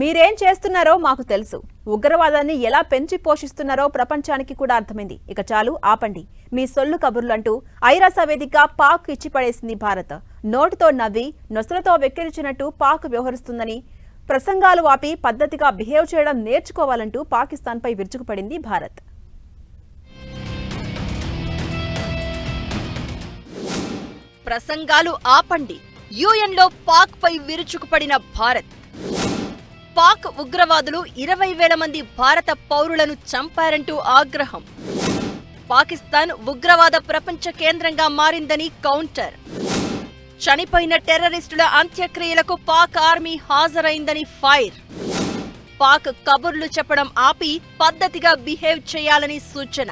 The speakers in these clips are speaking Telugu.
మీరేం చేస్తున్నారో మాకు తెలుసు. ఉగ్రవాదాన్ని ఎలా పెంచి పోషిస్తున్నారో ప్రపంచానికి కూడా అర్థమైంది. ఇక చాలు ఆపండి. మీ సొల్లు కబుర్లు అంటూ ఐరాస వేదిక పాక్ ఇచ్చిపడేసింది భారత్. నోటుతో నవ్వి నొసలతో వెక్కిరించినట్టు పాక్ వ్యవహరిస్తుందని ప్రసంగాలు ఆపి పద్ధతిగా బిహేవ్ చేయడం నేర్చుకోవాలంటూ పాకిస్తాన్పై విరుచుకుపడింది భారత్. ప్రసంగాలు ఆపండి. యుఎన్లో పాక్పై విరుచుకుపడిన భారత్. పాక్ ఉగ్రవాదులు ఇరవై వేల మంది భారత పౌరులను చంపారంటూ ఆగ్రహం. పాకిస్తాన్ ఉగ్రవాద ప్రపంచ కేంద్రంగా మారిందని కౌంటర్. చనిపోయిన టెర్రరిస్టుల అంత్యక్రియలకు పాక్ ఆర్మీ హాజరైందని ఫైర్. పాక్ కబుర్లు చెప్పడం ఆపి పద్ధతిగా బిహేవ్ చేయాలని సూచన.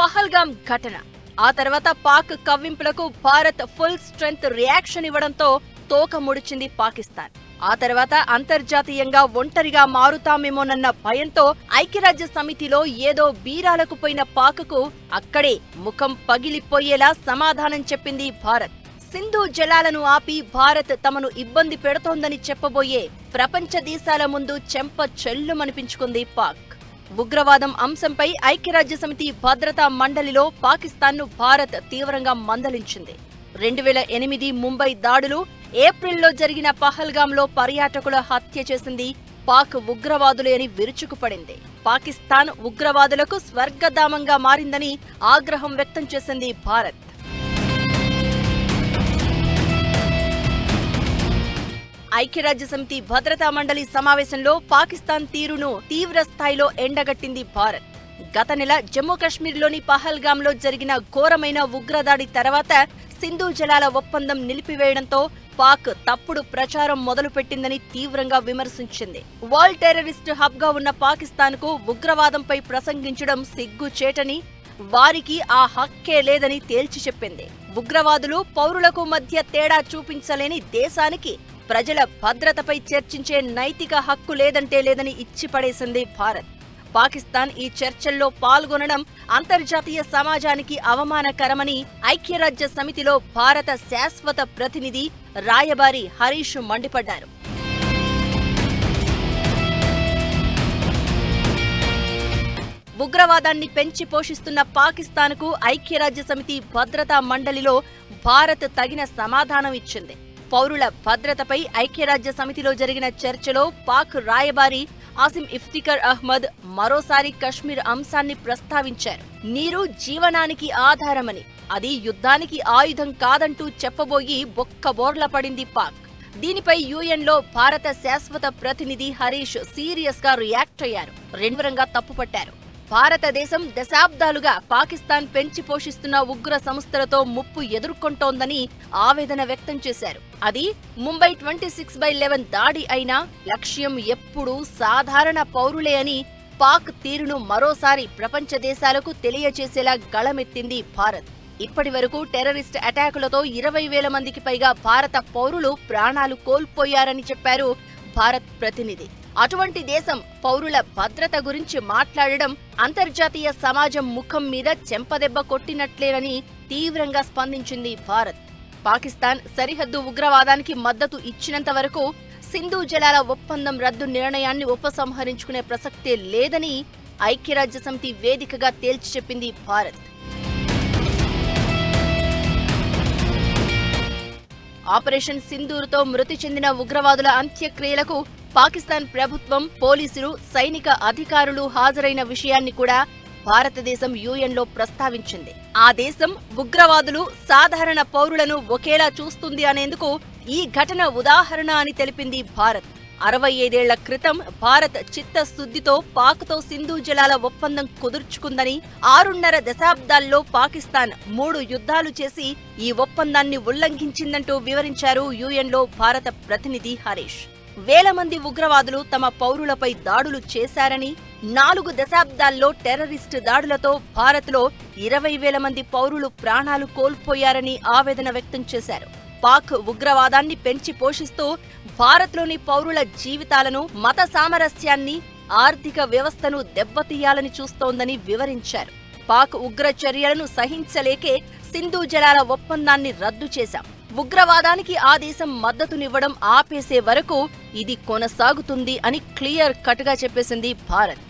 పహల్గాం ఘటన. ఆ తర్వాత పాక్ కవ్వింపులకు భారత్ ఫుల్ స్ట్రెంగ్త్ రియాక్షన్ ఇవ్వడంతో తోక ముడిచింది పాకిస్తాన్. ఆ తర్వాత అంతర్జాతీయంగా ఒంటరిగా మారుతామేమోనన్న భయంతో ఐక్యరాజ్య సమితిలో ఏదో బీరాలకు పోయిన పాకకు అక్కడే ముఖం పగిలిపోయేలా సమాధానం చెప్పింది భారత్. సింధు జలాలను ఆపి భారత్ తమను ఇబ్బంది పెడుతోందని చెప్పబోయే ప్రపంచ దేశాల ముందు చెంప చెల్లుమనిపించుకుంది పాక్. ఉగ్రవాదం అంశంపై ఐక్యరాజ్య సమితి భద్రతా మండలిలో పాకిస్తాన్ను భారత్ తీవ్రంగా మందలించింది. రెండు వేల ఎనిమిది ముంబై దాడులు ఏప్రిల్లో జరిగిన పహల్గాంలో పర్యాటకుల హత్య చేసింది పాక్ ఉగ్రవాదులే అని విరుచుకుపడింది. పాకిస్తాన్ ఉగ్రవాదులకు స్వర్గధామంగా మారిందని ఆగ్రహం వ్యక్తం చేసింది భారత్. ఐక్యరాజ్య సమితి భద్రతా మండలి సమావేశంలో పాకిస్తాన్ తీరును తీవ్ర స్థాయిలో ఎండగట్టింది భారత్. గత నెల జమ్మూ కాశ్మీర్లోని పహల్గాంలో జరిగిన ఘోరమైన ఉగ్రదాడి తర్వాత సింధు జలాల ఒప్పందం నిలిపివేయడంతో పాక్ తప్పుడు ప్రచారం మొదలుపెట్టిందని తీవ్రంగా విమర్శించింది. వరల్డ్ టెర్రరిస్ట్ హబ్గా ఉన్న పాకిస్తాన్కు ఉగ్రవాదంపై ప్రసంగించడం సిగ్గుచేటని వారికి ఆ హక్కే లేదని తేల్చి చెప్పింది. ఉగ్రవాదులు పౌరులకు మధ్య తేడా చూపించలేని దేశానికి ప్రజల భద్రతపై చర్చించే నైతిక హక్కు లేదంటే లేదని ఇచ్చిపడేసింది భారత్. పాకిస్తాన్ ఈ చర్చల్లో పాల్గొనడం అంతర్జాతీయ సమాజానికి అవమానకరమని ఐక్యరాజ్య సమితిలో భారత శాశ్వత ప్రతినిధి రాయబారి హరీష్ మండిపడ్డారు. ఉగ్రవాదాన్ని పెంచి పోషిస్తున్న పాకిస్తాన్కు ఐక్యరాజ్య సమితి భద్రతా మండలిలో భారత్ తగిన సమాధానం ఇచ్చింది. పౌరుల భద్రతపై ఐక్యరాజ్య సమితిలో జరిగిన చర్చలో పాక్ రాయబారి ఆసిం ఇఫ్తికర్ అహ్మద్ మరోసారి కశ్మీర్ అంశాన్ని ప్రస్తావించారు. నీరు జీవనానికి ఆధారమని అది యుద్ధానికి ఆయుధం కాదంటూ చెప్పబోయి బొక్క బోర్ల పడింది పాక్. దీనిపై యుఎన్లో భారత శాశ్వత ప్రతినిధి హరీష్ సీరియస్గా రియాక్ట్ అయ్యారు. రెండువరంగా తప్పుపట్టారు. భారతదేశం దశాబ్దాలుగా పాకిస్తాన్ పెంచి పోషిస్తున్న ఉగ్ర సంస్థలతో ముప్పు ఎదుర్కొంటోందని ఆవేదన వ్యక్తం చేశారు. అది Mumbai twenty six by eleven దాడి అయినా లక్ష్యం ఎప్పుడూ సాధారణ పౌరులే అని పాక్ తీరును మరోసారి ప్రపంచ దేశాలకు తెలియచేసేలా గళమెత్తింది భారత్. ఇప్పటి వరకు టెర్రరిస్ట్ అటాకులతో ఇరవై వేల మందికి పైగా భారత పౌరులు ప్రాణాలు కోల్పోయారని చెప్పారు భారత్ ప్రతినిధి. అటువంటి దేశం పౌరుల భద్రత గురించి మాట్లాడడం అంతర్జాతీయ సమాజం ముఖం మీద చెంపదెబ్బ కొట్టినట్లేనని తీవ్రంగా స్పందించింది భారత్. పాకిస్తాన్ సరిహద్దు ఉగ్రవాదానికి మద్దతు ఇచ్చినంత వరకు సింధు జలాల ఒప్పందం రద్దు నిర్ణయాన్ని ఉపసంహరించుకునే ప్రసక్తే లేదని ఐక్యరాజ్య సమితి వేదికగా తేల్చి చెప్పింది భారత్. ఆపరేషన్ సింధూర్తో మృతి చెందిన ఉగ్రవాదుల అంత్యక్రియలకు పాకిస్తాన్ ప్రభుత్వం పోలీసులు సైనిక అధికారులు హాజరైన విషయాన్ని కూడా భారతదేశం యుఎన్లో ప్రస్తావించింది. ఆ దేశం ఉగ్రవాదులు సాధారణ పౌరులను ఒకేలా చూస్తుంది అనేందుకు ఈ ఘటన ఉదాహరణ అని తెలిపింది భారత్. అరవై ఐదేళ్ళ క్రితం భారత్ చిత్తశుద్ధితో పాక్తో సింధు జలాల ఒప్పందం కుదుర్చుకుందని ఆరున్నర దశాబ్దాల్లో పాకిస్తాన్ మూడు యుద్ధాలు చేసి ఈ ఒప్పందాన్ని ఉల్లంఘించిందంటూ వివరించారు యుఎన్లో భారత ప్రతినిధి హరీష్. వేల మంది ఉగ్రవాదులు తమ పౌరులపై దాడులు చేశారని నాలుగు దశాబ్దాల్లో టెర్రరిస్టు దాడులతో భారత్లో ఇరవై వేల మంది పౌరులు ప్రాణాలు కోల్పోయారని ఆవేదన వ్యక్తం చేశారు. పాక్ ఉగ్రవాదాన్ని పెంచి పోషిస్తూ భారత్లోని పౌరుల జీవితాలను మత సామరస్యాన్ని ఆర్థిక వ్యవస్థను దెబ్బతీయాలని చూస్తోందని వివరించారు. పాక్ ఉగ్ర చర్యలను సహించలేకే సింధు జలాల ఒప్పందాన్ని రద్దు చేశాం. ఉగ్రవాదానికి ఆ దేశం మద్దతునివ్వడం ఆపేసే వరకు ఇది కొనసాగుతుంది అని క్లియర్ కట్గా చెప్పేసింది భారత్.